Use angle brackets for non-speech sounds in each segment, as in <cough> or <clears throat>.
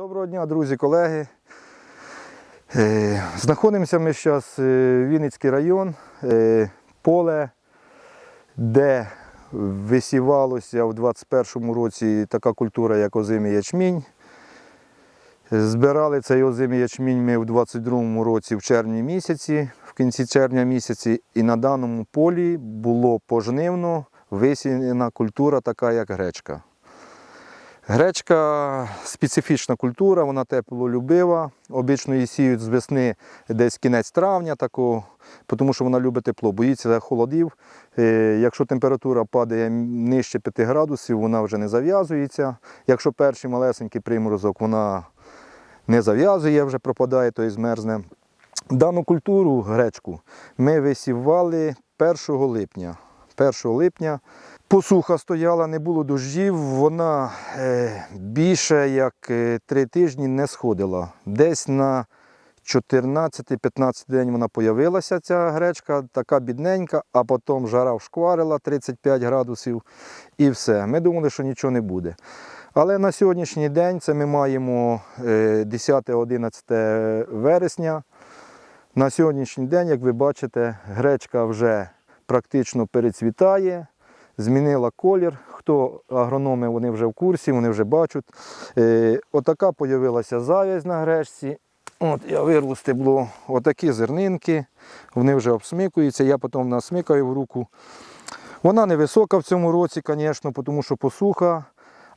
Доброго дня, друзі, колеги. Е, Знаходимося ми зараз Вінницький район, е, поле, де висівалося в 2021 році така культура, як озимий ячмінь. Збирали цей озимий ячмінь ми в 2022 році в червні місяці, в кінці червня місяці, і на даному полі було пожнивно висіяна культура, така як гречка. Гречка специфічна культура, вона теплолюбива. Обично її сіють з весни десь кінець травня, такого, тому що вона любить тепло, боїться холодів. Е, Якщо температура падає нижче 5 градусів, вона вже не зав'язується. Якщо перший малесенький приморозок, вона не зав'язує, вже пропадає, то і змерзне. Дану культуру, гречку, ми висівали 1 липня. 1 липня посуха стояла, не було дощів, вона е, більше як е, три тижні не сходила. Десь на 14-15 день вона появилася, ця гречка, така бідненька, а потім жара вшкварила 35 градусів і все. Ми думали, що нічого не буде. Але на сьогоднішній день це ми маємо е, 10-11 вересня. На сьогоднішній день, як ви бачите, гречка вже практично перецвітає, змінила колір. Хто агрономи, вони вже в курсі, вони вже бачать. Е, отака з'явилася завязь на гречці. От я вирву стебло, отакі зернинки, вони вже обсмикуються, я потім насмикаю в руку. Вона невисока в цьому році, звісно, тому що посуха,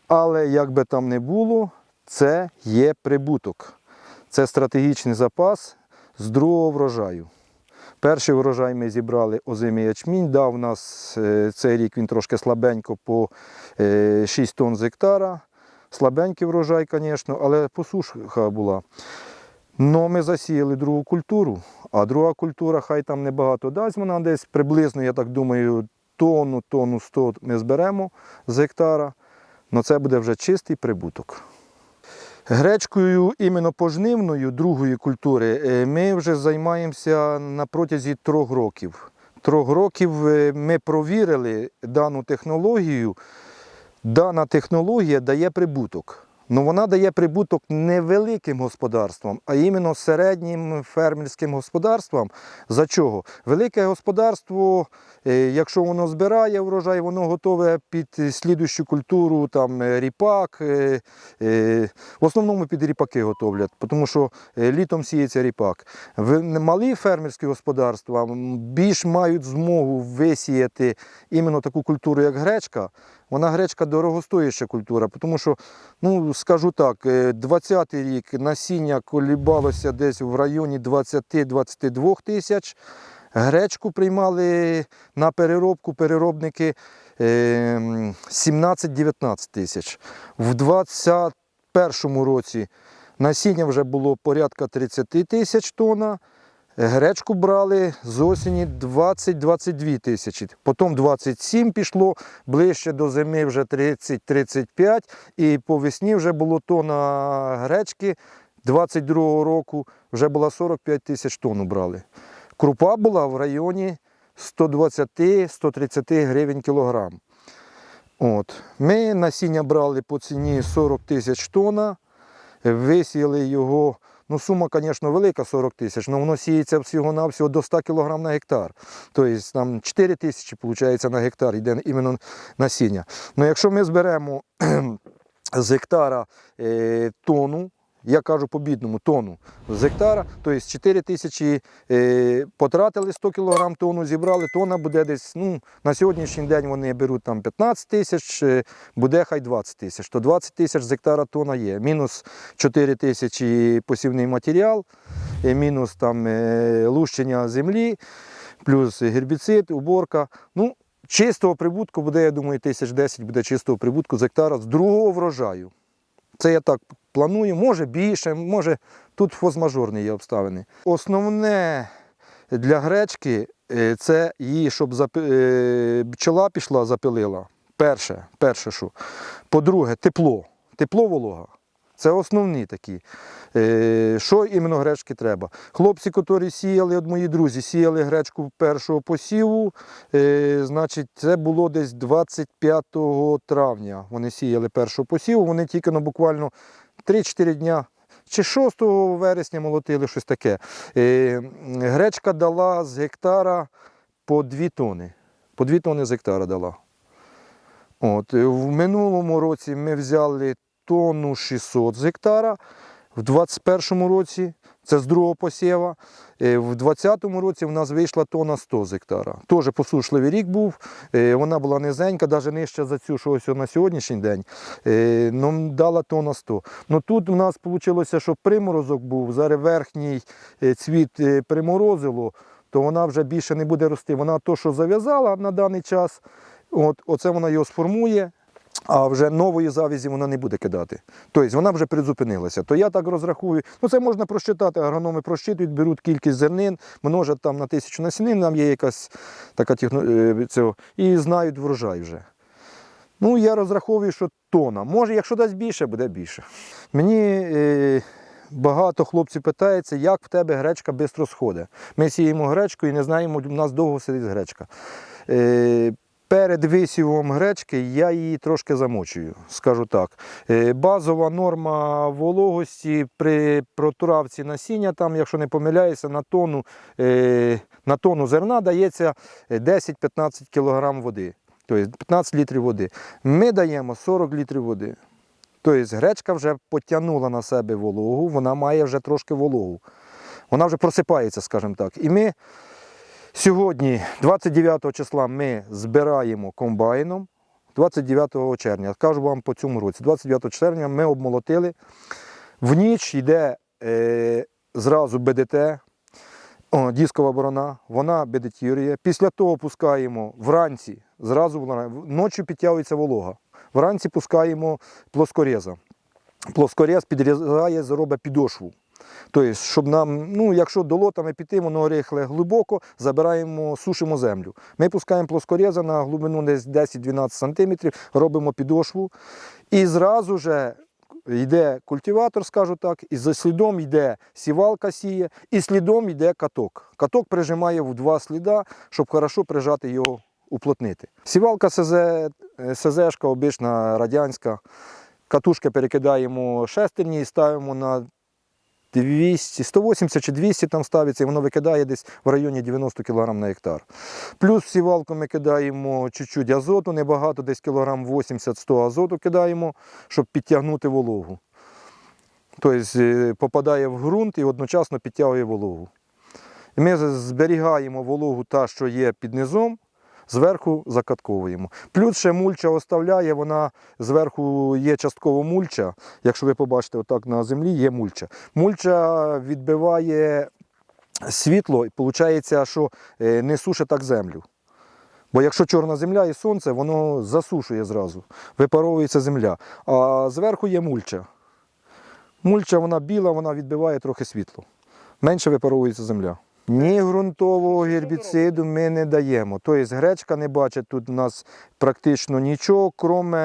але як би там не було, це є прибуток. Це стратегічний запас з другого врожаю. Перший врожай ми зібрали озимий ячмінь. Дав нас е, цей рік він трошки слабенько по е, 6 тонн з гектара. Слабенький врожай, звісно, але посушка була. Ну, ми засіяли другу культуру, а друга культура хай там небагато дасть, вона десь приблизно, я так думаю, тонну, тонну 100 ми зберемо з гектара. але це буде вже чистий прибуток. Гречкою іменно пожнивною другої культури е, ми вже займаємося на протязі трьох років. Трьох років е, ми провірили дану технологію. Дана технологія дає прибуток. Ну вона дає прибуток не великим господарствам, а іменно середнім фермерським господарствам. За чого? Велике господарство, якщо воно збирає врожай, воно готове під слідущу культуру, там е, ріпак. е, е, В основному під ріпаки готовлять, тому що е, літом сіється ріпак. Малі фермерські господарства більш мають змогу висіяти іменно таку культуру, як гречка. Вона гречка дорогостояща культура, тому що, ну скажу так, е, 20-й рік насіння колібалося десь в районі 20-22 тисяч. Гречку приймали на переробку переробники е, 17-19 тисяч. В 21-му році насіння вже було порядка 30 тисяч тонн. Гречку брали з осені 20-22 тисячі. Потім 27 пішло, ближче до зими вже 30-35. І по весні вже було тонна гречки 22-го року, вже була 45 тисяч тонн брали. Крупа була в районі 120-130 гривень кілограм. От. Ми насіння брали по ціні 40 тисяч тонна, висіяли його. Ну, сума, звісно, велика 40 тисяч, але воно сіється всього-навсього до 100 кг на гектар. Тобто там 4 тисячі виходить, на гектар йде іменно насіння. Ну, якщо ми зберемо <clears throat> з гектара е, я кажу по бідному тонну з гектара, тобто 4 тисячі е, потратили 100 кг тонну, зібрали, тонна буде десь, ну, на сьогоднішній день вони беруть там 15 тисяч, е, буде хай 20 тисяч. То 20 тисяч з гектара тонна є. Мінус 4 тисячі посівний матеріал, е, мінус там лущення землі, плюс гербіцид, уборка. Ну, чистого прибутку буде, я думаю, тисяч 10 буде чистого прибутку з гектара з другого врожаю. Це я так планую, може більше, може тут форс-мажорні є обставини. Основне для гречки е, це її, щоб запи- е, пішла, запилила. Перше, перше що. По-друге, тепло. Тепло волога. Це основні такі. Е, Що іменно гречки треба? Хлопці, які сіяли, от мої друзі, сіяли гречку першого посіву. Значить, це було десь 25 травня. Вони сіяли першого посіву. Вони тільки ну, буквально 3-4 дня. Чи 6 вересня молотили щось таке. Е, гречка дала з гектара по 2 тони. По 2 тони з гектара дала. От, е, в минулому році ми взяли тонну 600 з гектара, в 2021 році це з другого посєва. е, В 2020 році в нас вийшла тонна 100 з гектара. Теж посушливий рік був. е, Вона була низенька, навіть нижча за цю, що ось на сьогоднішній день. е, Ну, дала тонна 100. Ну тут у нас вийшло, що приморозок був, зараз верхній цвіт приморозило, то вона вже більше не буде рости. Вона то, що зав'язала на даний час, от, оце вона його сформує, а вже нової завізі вона не буде кидати. Тобто вона вже призупинилася. То я так розрахую. Ну це можна просчитати, агрономи просчитують, беруть кількість зернин, множать там на тисячу насінин, нам є якась така техно... е, цього, і знають врожай вже. Ну, я розраховую, що тона. Може, якщо дасть більше, буде більше. Мені е, багато хлопців питається, як в тебе гречка швидко сходить. Ми сіємо гречку і не знаємо, у нас довго сидить гречка. Е, Перед висівом гречки я її трошки замочую, скажу так. Е, Базова норма вологості при протуравці насіння, там, якщо не помиляюся, на тонну, е, на тонну зерна дається е, 10-15 кг води, тобто 15 літрів води. Ми даємо 40 літрів води. Тобто гречка вже потягнула на себе вологу, вона має вже трошки вологу. Вона вже просипається, скажімо так. І ми Сьогодні, 29 числа, ми збираємо комбайном. 29 червня, кажу вам по цьому році, 29 червня ми обмолотили. В ніч йде е, зразу БДТ, о, дискова борона, вона бедетірує. Після того пускаємо вранці, зразу ночі підтягується волога. Вранці пускаємо плоскореза. Плоскорез підрізає, зробить підошву. Тобто, щоб нам, ну, якщо долотами піти, воно рихле глибоко, забираємо, сушимо землю. Ми пускаємо плоскореза на глибину десь 10-12 см, робимо підошву. І зразу же йде культиватор, скажу так, і за слідом йде сівалка сіє, і слідом йде каток. Каток прижимає в два сліда, щоб хорошо прижати його, уплотнити. Сівалка СЗ, СЗшка обична радянська. Катушки перекидаємо шестерні і ставимо на 200, 180 чи 200 там ставиться, і воно викидає десь в районі 90 кг на гектар. Плюс сівалку ми кидаємо чуть-чуть азоту, небагато, десь кілограм 80-100 азоту кидаємо, щоб підтягнути вологу. Тобто е, попадає в ґрунт і одночасно підтягує вологу. Ми зберігаємо вологу та, що є під низом, зверху закатковуємо. Плюс ще мульча оставляє, вона зверху є частково мульча. Якщо ви побачите, отак на землі є мульча. Мульча відбиває світло, і виходить, що е, не сушить так землю. Бо якщо чорна земля і сонце, воно засушує зразу, випаровується земля. А зверху є мульча. Мульча вона біла, вона відбиває трохи світло. Менше випаровується земля. Ні ґрунтового гербіциду ми не даємо. Тобто гречка не бачить тут у нас практично нічого, крім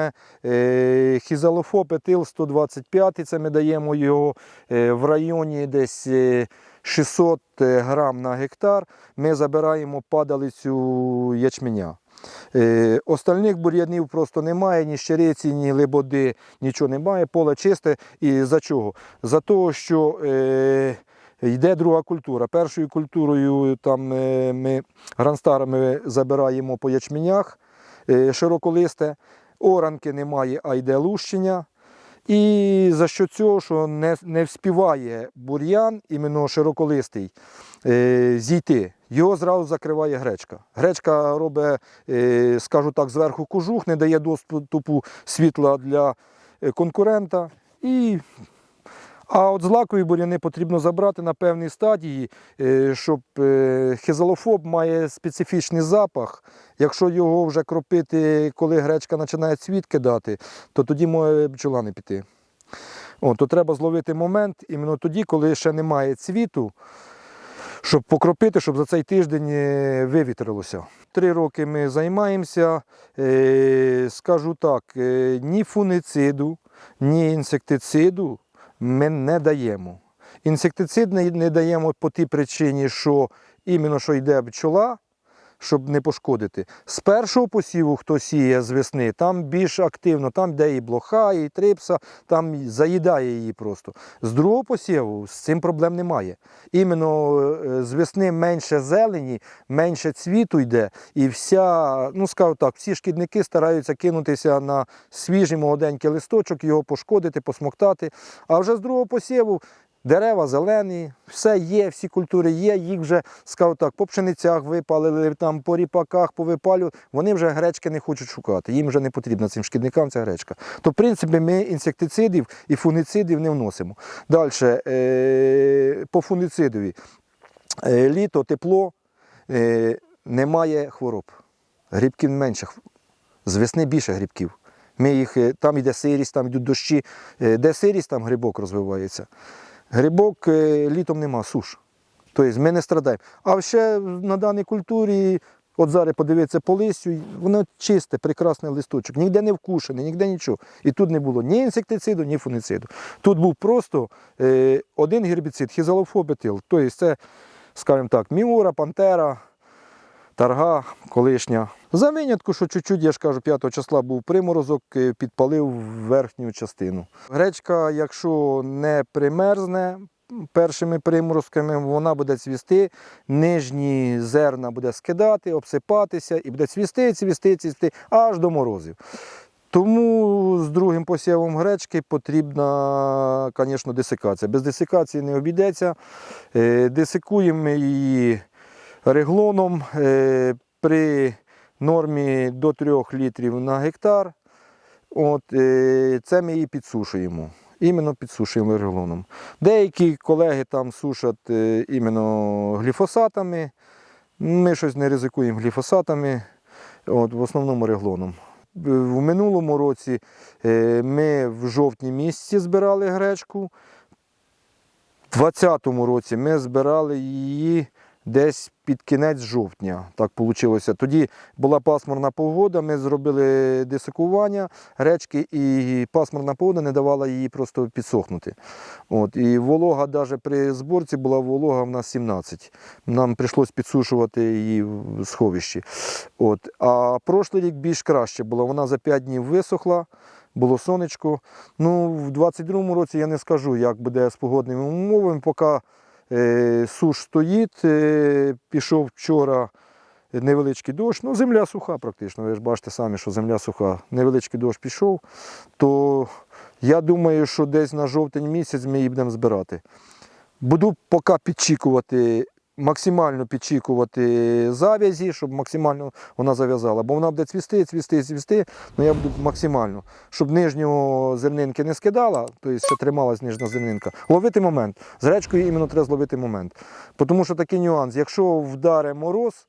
е, хізалофоп етил 125, це ми даємо його е, в районі десь е, 600 грам на гектар. Ми забираємо падалицю ячменя. Е, остальних бур'янів просто немає, ні щериці, ні лебоди, нічого немає, поле чисте. І за чого? За того, що е, йде друга культура. Першою культурою там, е, ми гранстарами забираємо по ячменях, е, широколисте, оранки немає, а йде лущення. І за що цього, що не, не вспіває бур'ян, іменно широколистий, е, зійти, його зразу закриває гречка. Гречка робить, скажу так, зверху кожух, не дає доступу світла для конкурента. І... А от злакові бур'яни потрібно забрати на певній стадії, е, щоб е, хизалофоб має специфічний запах. Якщо його вже кропити, коли гречка починає цвіт кидати, то тоді може бджола не піти. О, то треба зловити момент іменно тоді, коли ще немає цвіту, щоб покропити, щоб за цей тиждень е, вивітрилося. Три роки ми займаємося, скажу так, ні фунициду, ні інсектициду ми не даємо. Інсектицид не, даємо по тій причині, що іменно що йде бджола, щоб не пошкодити. З першого посіву, хто сіє з весни, там більш активно, там де і блоха, і трипса, там заїдає її просто. З другого посіву з цим проблем немає. Іменно е, з весни менше зелені, менше цвіту йде, і вся, ну скажу так, всі шкідники стараються кинутися на свіжий молоденький листочок, його пошкодити, посмоктати. А вже з другого посіву дерева зелені, все є, всі культури є, їх вже, скажу так, по пшеницях випалили, там, по ріпаках повипалювали, вони вже гречки не хочуть шукати. Їм вже не потрібна цим шкідникам ця гречка. То, в принципі, ми інсектицидів і фунгіцидів не вносимо. Далі, е, по фунгіцидові. Е, літо, тепло, е, немає хвороб. Грибків менше. З весни більше грибків. Ми їх, там йде сирість, там йдуть дощі. Де сирість, там грибок розвивається. Грибок е, літом нема, суш. Тобто ми не страдаємо. А ще на даній культурі, от зараз подивитися по листю, воно чисте, прекрасний листочок, ніде не вкушений, ніде нічого. І тут не було ні інсектициду, ні фунициду. Тут був просто е, один гербіцид, хізалофобетил. Тобто це, скажімо так, міура, пантера, тарга колишня. За винятку, що чуть-чуть, я ж кажу, 5 числа був приморозок, е, підпалив верхню частину. Гречка, якщо не примерзне першими приморозками, вона буде цвісти, нижні зерна буде скидати, обсипатися і буде цвісти, цвісти, цвісти аж до морозів. Тому з другим посівом гречки потрібна, звісно, десикація. Без десикації не обійдеться. Е, Десикуємо її реглоном е, при нормі до 3 літрів на гектар. От, е, це ми її підсушуємо. Іменно підсушуємо реглоном. Деякі колеги там сушать е, іменно гліфосатами. Ми щось не ризикуємо гліфосатами, от, в основному реглоном. В минулому році ми в жовтні місяці збирали гречку. У 2020 році ми збирали її десь під кінець жовтня. Так вийшло. Тоді була пасмурна погода, ми зробили десикування гречки, і пасмурна погода не давала її просто підсохнути. От, і волога, навіть при зборці, була волога в нас 17. Нам прийшлося підсушувати її в сховищі. От. А прошлий рік більш краще було. Вона за 5 днів висохла. Було сонечко. Ну, в 22-му році я не скажу, як буде з погодними умовами, поки суш стоїть. Е, пішов вчора невеличкий дощ. Ну, земля суха практично. Ви ж бачите самі, що земля суха. Невеличкий дощ пішов, то я думаю, що десь на жовтень місяць ми її будемо збирати. Буду поки підчікувати, максимально підчікувати зав'язі, щоб максимально вона зав'язала. Бо вона буде цвісти, цвісти, цвісти, але я буду максимально, щоб нижнього зернинки не скидала, тобто ще трималась нижня зернинка. Ловити момент. З гречкою іменно треба зловити момент. Тому що такий нюанс, якщо вдаре мороз,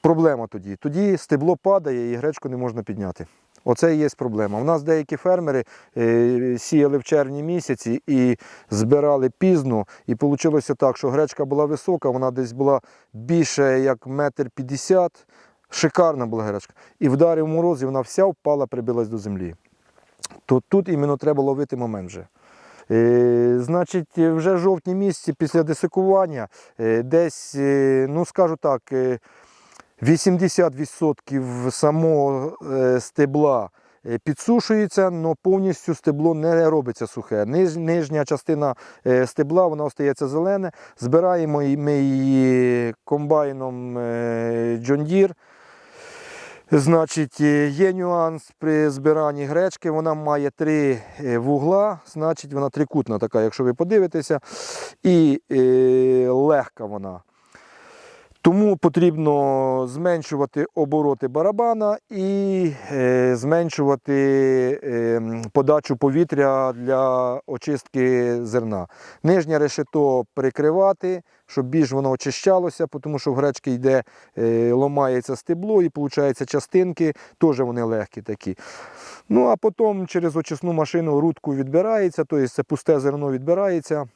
проблема тоді. Тоді стебло падає і гречку не можна підняти. Оце і є проблема. У нас деякі фермери е, сіяли в червні місяці і збирали пізно. І вийшло так, що гречка була висока, вона десь була більше як метр п'ятдесят. Шикарна була гречка. І вдарив мороз, і вона вся впала, прибилась до землі. То тут іменно треба ловити момент вже. Е, значить, вже жовтні місяці після десикування е, десь, ну скажу так, 80% самого е, стебла е, підсушується, але повністю стебло не робиться сухе. Нижня частина е, стебла вона остається зелене. Збираємо ми її комбайном John Deere. Значить, є нюанс при збиранні гречки. Вона має три вугла, значить вона трикутна така, якщо ви подивитеся, і е, легка вона. Тому потрібно зменшувати обороти барабана і е, зменшувати е, подачу повітря для очистки зерна. Нижнє решето прикривати, щоб більш воно очищалося, тому що в гречки йде, е, ломається стебло і виходить частинки, теж вони легкі такі. Ну а потім через очисну машину рудку відбирається, тобто це пусте зерно відбирається.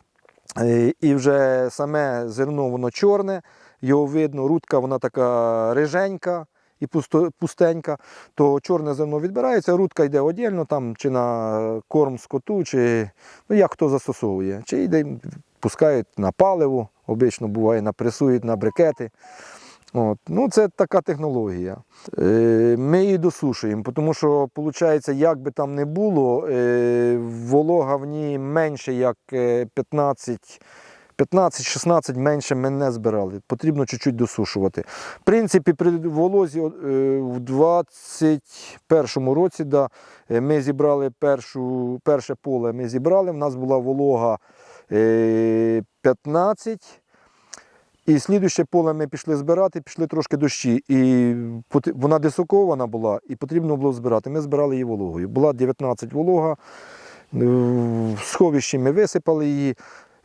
І вже саме зерно воно чорне, його видно, рудка вона така риженька і пустенька, то чорне зерно відбирається, рудка йде віддільно, там чи на корм скоту, чи ну, як хто застосовує, чи йде, пускають на паливо, обично буває, напресують на брикети. От. Ну, це така технологія. Е, Ми її досушуємо, тому що, виходить, як би там не було, е, волога в ній менше, як е, 15. 15-16 менше ми не збирали. Потрібно чуть-чуть досушувати. В принципі, при волозі е, в 21-му році да, е, ми зібрали першу, перше поле. Ми зібрали. В нас була волога е, 15. І слідуще поле ми пішли збирати, пішли трошки дощі. І вона десокована була, і потрібно було збирати. Ми збирали її вологою. Була 19 волога. е, В сховищі ми висипали її.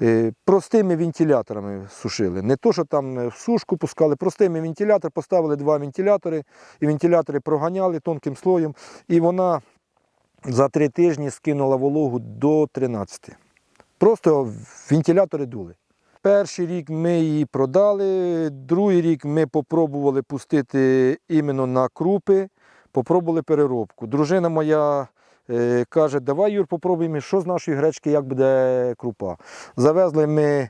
Е, Простими вентиляторами сушили. Не то, що там е, сушку пускали, простими вентилятор, поставили два вентилятори, і вентилятори проганяли тонким слоєм, і вона за три тижні скинула вологу до 13. Просто вентилятори дули. Перший рік ми її продали, другий рік ми попробували пустити іменно на крупи, попробували переробку. Дружина моя каже, давай, Юр, попробуємо, що з нашої гречки, як буде крупа. Завезли ми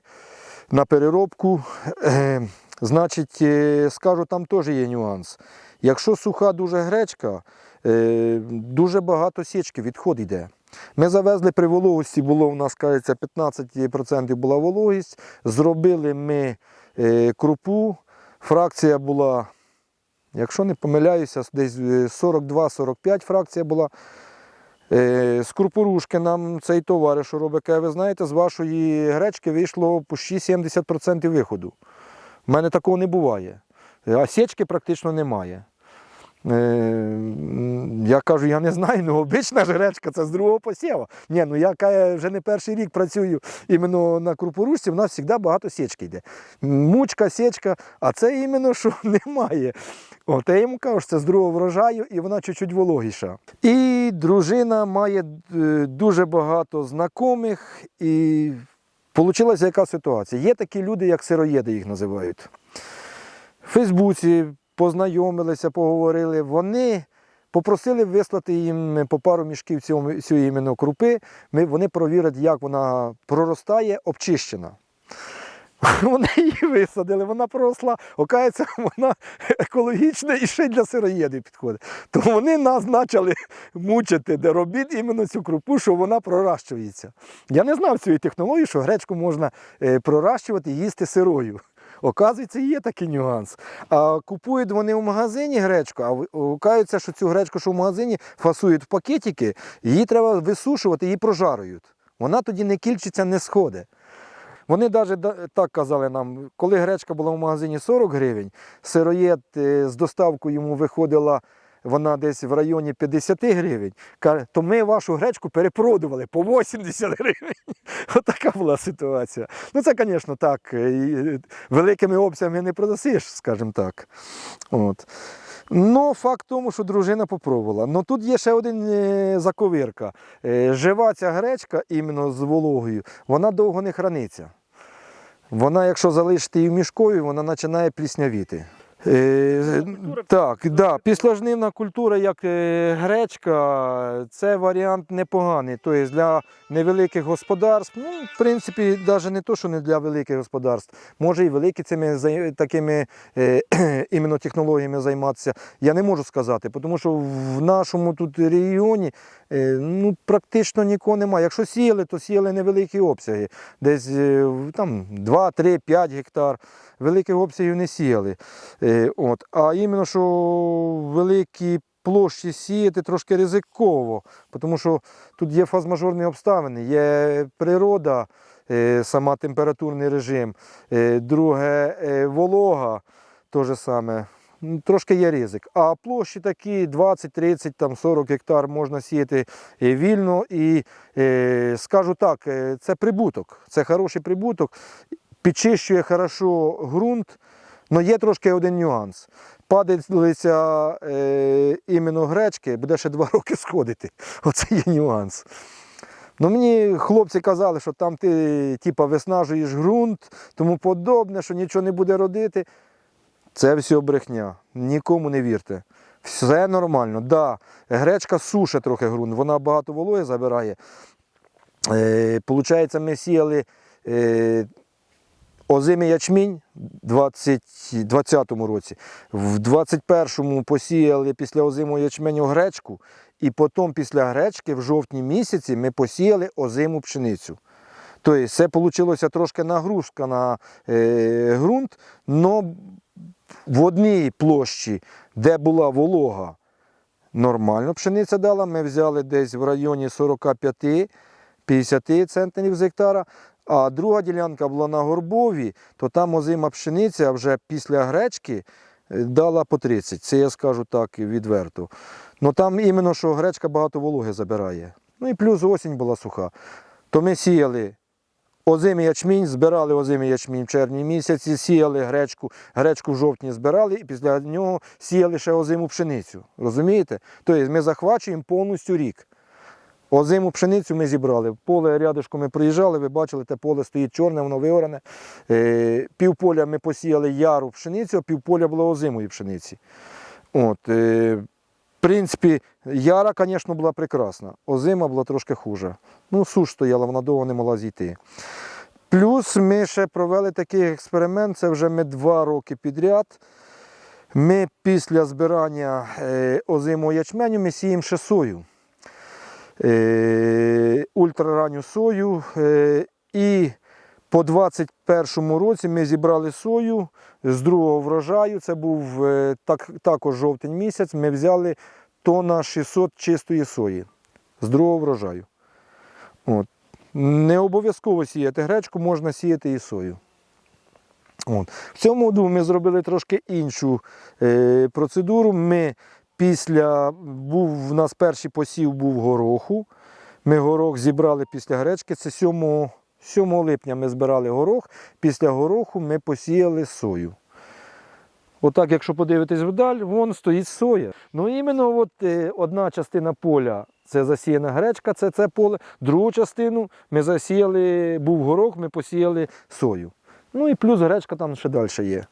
на переробку. Е, значить, е, скажу, там теж є нюанс. Якщо суха дуже гречка, е, дуже багато січки, відход йде. Ми завезли при вологості, було у нас, кажеться, 15% була вологість. Зробили ми е, крупу. Фракція була, якщо не помиляюся, десь е, 42-45 фракція була. Е, З крупорушки нам цей товариш що робить, ви знаєте, з вашої гречки вийшло почти 70% виходу. У мене такого не буває. А січки практично немає. Е, Я кажу, я не знаю, ну обична ж гречка це з другого посєва. Ні, ну я вже не перший рік працюю іменно на крупорушці, в нас завжди багато січки йде. Мучка, січка, а це іменно що <laughs> немає. От я йому кажу, що це з другого врожаю і вона чуть-чуть вологіша. І дружина має е, дуже багато знайомих, і вийшла яка ситуація. Є такі люди, як сироєди їх називають. В Фейсбуці познайомилися, поговорили. Вони попросили вислати їм по пару мішків цієї іменно крупи. Ми, вони провірять, як вона проростає, обчищена. <laughs> Вони її висадили, вона проросла. Окається, вона екологічна і ще для сироїдів підходить. То вони нас почали мучити, де робіть іменно цю крупу, що вона проращується. Я не знав цієї технології, що гречку можна е, проращувати і їсти сирою. Оказується, є такий нюанс. А купують вони в магазині гречку, а вкаються, що цю гречку, що в магазині, фасують в пакетики, її треба висушувати, її прожарюють. Вона тоді не кільчиться, не сходить. Вони навіть так казали нам, коли гречка була в магазині 40 гривень, сироєд е, з доставкою йому виходила вона десь в районі 50 гривень, каже, то ми вашу гречку перепродували по 80 гривень. <laughs> Отака була ситуація. Ну це, звісно, так. Великими обсягами не продасиш, скажімо так. От. Ну, факт тому, що дружина попробувала. Ну тут є ще один е, заковирка. Е, Жива ця гречка, іменно з вологою, вона довго не храниться. Вона, якщо залишити її мішкові, вона починає пліснявіти. Е, так, да, післожнивна культура, як е, гречка, це варіант непоганий. Тобто для невеликих господарств, ну, в принципі, навіть не то, що не для великих господарств, може і великі цими такими е, <clears throat> іменно технологіями займатися. Я не можу сказати, тому що в нашому тут регіоні ну, практично нікого немає. Якщо сіяли, то сіяли невеликі обсяги, десь е, там 2, 3, 5 гектар. Великих обсягів не сіяли. Е, от. А іменно, що великі площі сіяти трошки ризиково, тому що тут є фазмажорні обставини, є природа, е, сама температурний режим, е, друге е, волога, то же саме. Трошки є ризик. А площі такі 20, 30, там 40 гектар можна сіяти е, вільно. І е, скажу так, е, це прибуток, це хороший прибуток. Підчищує хорошо ґрунт, але є трошки один нюанс. Падалиця е, іменно гречки буде ще два <laughs> роки сходити. Оце є нюанс. Ну, мені хлопці казали, що там ти типа, виснажуєш ґрунт, тому подобне, що нічого не буде родити. Це все брехня. Нікому не вірте. Все нормально. Да, гречка суше трохи ґрунт, вона багато вологи забирає. Е, получається, ми сіяли е, Озимий ячмінь у 2020 році. В 21-му посіяли після озимого ячменю гречку, і потім після гречки в жовтні місяці ми посіяли озиму пшеницю. Тобто це вийшло трошки нагрузка на е, ґрунт, але в одній площі, де була волога, нормально пшениця дала. Ми взяли десь в районі 45-50 центнерів з гектара. А друга ділянка була на горбові, то там озима пшениця вже після гречки е, дала по 30. Це я скажу так відверто. Ну там іменно, що гречка багато вологи забирає. Ну і плюс осінь була суха. То ми сіяли озимий ячмінь, збирали озимий ячмінь в червні місяці, сіяли гречку, гречку в жовтні збирали і після нього сіяли ще озиму пшеницю. Розумієте? Тобто ми захвачуємо повністю рік. Озиму пшеницю ми зібрали. Поле рядишком ми проїжджали, ви бачили, те поле стоїть чорне, воно виорене. Е, півполя ми посіяли яру пшеницю, а півполя було озимої пшениці. От, е, в принципі, яра, звісно, була прекрасна. Озима була трошки хуже. Ну, суш стояла, вона довго не могла зійти. Плюс ми ще провели такий експеримент, це вже ми два роки підряд. Ми після збирання е, озимого ячменю ми сіємо ще сою. Е, ультраранню сою. Е, і по 21 році ми зібрали сою з другого врожаю. Це був е, так, також жовтень місяць. Ми взяли тонна 600 чистої сої з другого врожаю. От. Не обов'язково сіяти гречку, можна сіяти і сою. От. В цьому году ми зробили трошки іншу е, процедуру. Ми після був у нас перший посів був гороху. Ми горох зібрали після гречки. Це 7, 7 липня ми збирали горох. Після гороху ми посіяли сою. Отак, якщо подивитись вдаль, вон стоїть соя. Ну іменно от, е, одна частина поля це засіяна гречка, це це поле. Другу частину ми засіяли, був горох, ми посіяли сою. Ну і плюс гречка там ще далі є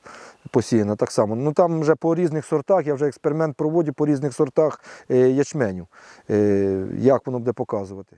посіяна так само. Ну там вже по різних сортах, я вже експеримент проводю по різних сортах е, ячменю, е, як воно буде показувати.